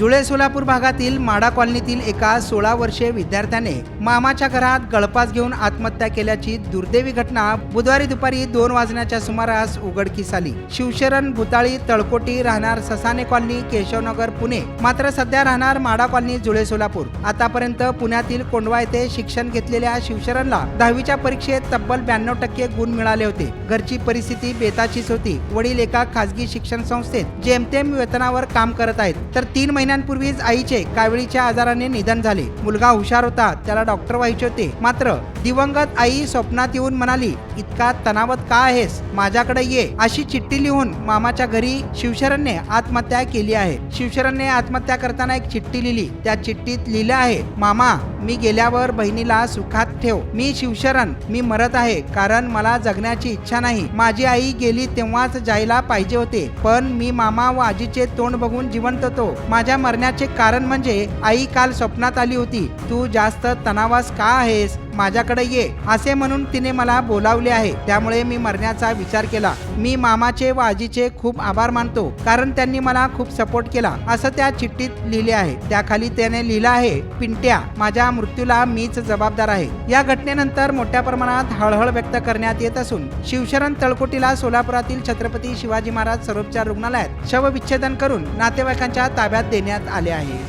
जुळे सोलापूर भागातील माडा कॉलनीतील एका सोळा वर्षीय विद्यार्थ्याने मामाच्या घरात गळपास घेऊन आत्महत्या केल्याची दुर्दैवी घटना बुधवारी दुपारी दोन वाजण्याच्या सुमारास उघडकीस आली. शिवशरण भुताळी तळकोटी राहणार ससाने कॉलनी केशवनगर पुणे. मात्र सध्या राहणार माडा कॉलनी जुळे सोलापूर. आतापर्यंत पुण्यातील कोंडवा येथे शिक्षण घेतलेल्या शिवशरणला दहावीच्या परीक्षेत तब्बल ब्याण्णव टक्के गुण मिळाले होते. घरची परिस्थिती बेताचीच होती. वडील एका खासगी शिक्षण संस्थेत जेमतेम वेतनावर काम करत आहेत तर तीन महिने महिन्यांपूर्वीच आईचे कावळीच्या आजाराने निधन झाले. मुलगा हुशार होता त्याला डॉक्टर व्हायचे होते. मात्र दिवंगत आई स्वप्नात येऊन म्हणाली इतका तणावत का आहेस? माझ्याकडे ये. अशी चिठ्ठी लिहून मामाच्या घरी शिवशरणने आत्महत्या केली आहे. शिवशरणने आत्महत्या करताना एक चिठ्ठी लिहिली. त्या चिठ्ठीत लिहिलं आहे मामा मी गेल्यावर बहिणीला सुखात ठेव. मी शिवशरण. मी मरत आहे कारण मला जगण्याची इच्छा नाही. माझी आई गेली तेव्हाच जायला पाहिजे होते. पण मी मामा व आजीचे तोंड बघून जिवंत होतो. माझ्या मरण्याचे कारण म्हणजे आई काल स्वप्नात आली होती. तू जास्त तणावास का आहेस? माझ्याकडे ये असे म्हणून तिने मला बोलावले आहे. त्यामुळे मी मरण्याचा विचार केला. मी मामाचे व आजीचे खूप आभार मानतो कारण त्यांनी मला खूप सपोर्ट केला. असं त्या चिठ्ठीत लिहिले आहे. त्याखाली त्याने लिहिलं आहे पिंट्या माझ्या मृत्यूला मीच जबाबदार आहे. या घटनेनंतर मोठ्या प्रमाणात हळहळ व्यक्त करण्यात येत असून शिवशरण तळकोटीला सोलापुरातील छत्रपती शिवाजी महाराज सर्वोपचार रुग्णालयात शवविच्छेदन करून नातेवाईकांच्या ताब्यात देण्यात आले आहे.